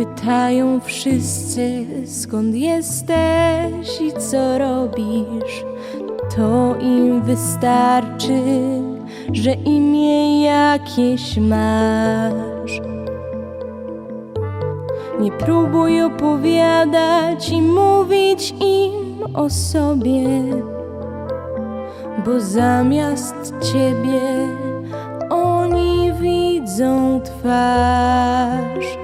Pytają wszyscy, skąd jesteś i co robisz. To im wystarczy, że imię jakieś masz. Nie próbuj opowiadać i mówić im o sobie, bo zamiast ciebie oni widzą twarz.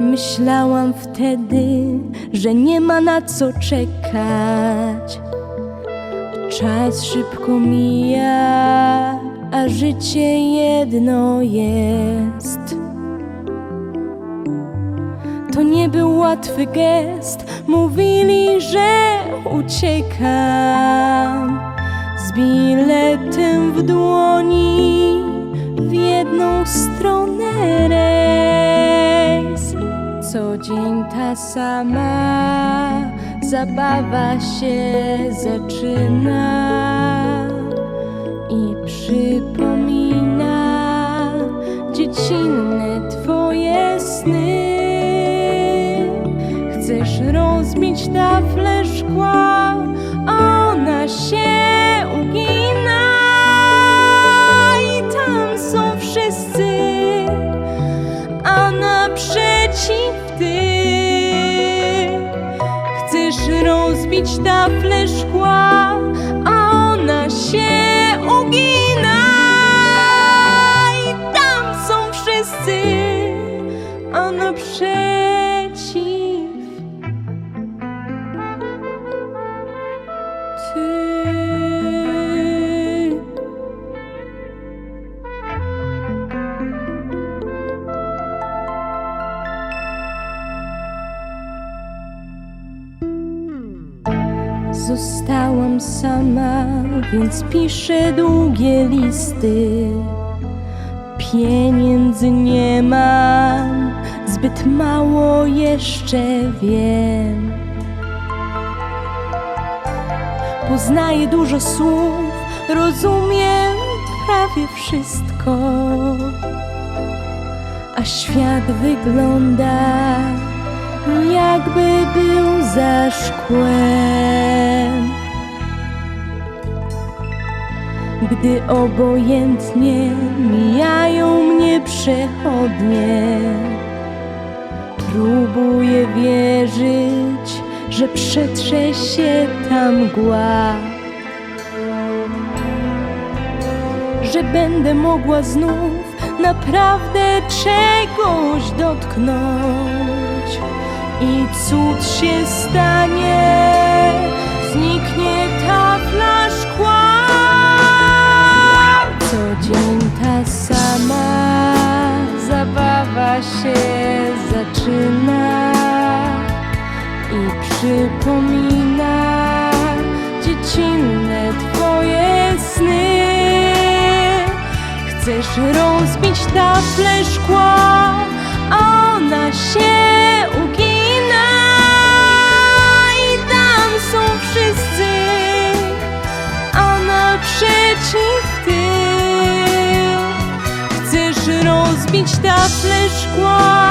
Myślałam wtedy, że nie ma na co czekać. Czas szybko mija, a życie jedno jest. To nie był łatwy gest, mówili, że uciekam z biletem w dłoni w jedną stronę. Dzień ta sama zabawa się zaczyna i przypomina dziecinne twoje sny. Chcesz rozbić tafle szkła, ona się rozbić tafle Zostałam sama, więc piszę długie listy. Pieniędzy nie mam, zbyt mało jeszcze wiem. Poznaję dużo słów, rozumiem prawie wszystko. A świat wygląda jakby był za szkłem. Gdy obojętnie mijają mnie przechodnie, próbuję wierzyć, że przetrze się ta mgła. Że będę mogła znów naprawdę czegoś dotknąć cud się stanie, zniknie tafla szkła. Co dzień ta sama zabawa się zaczyna i przypomina dziecinne twoje sny. Chcesz rozbić tafle szkła, ty chcesz rozbić tafle szkła,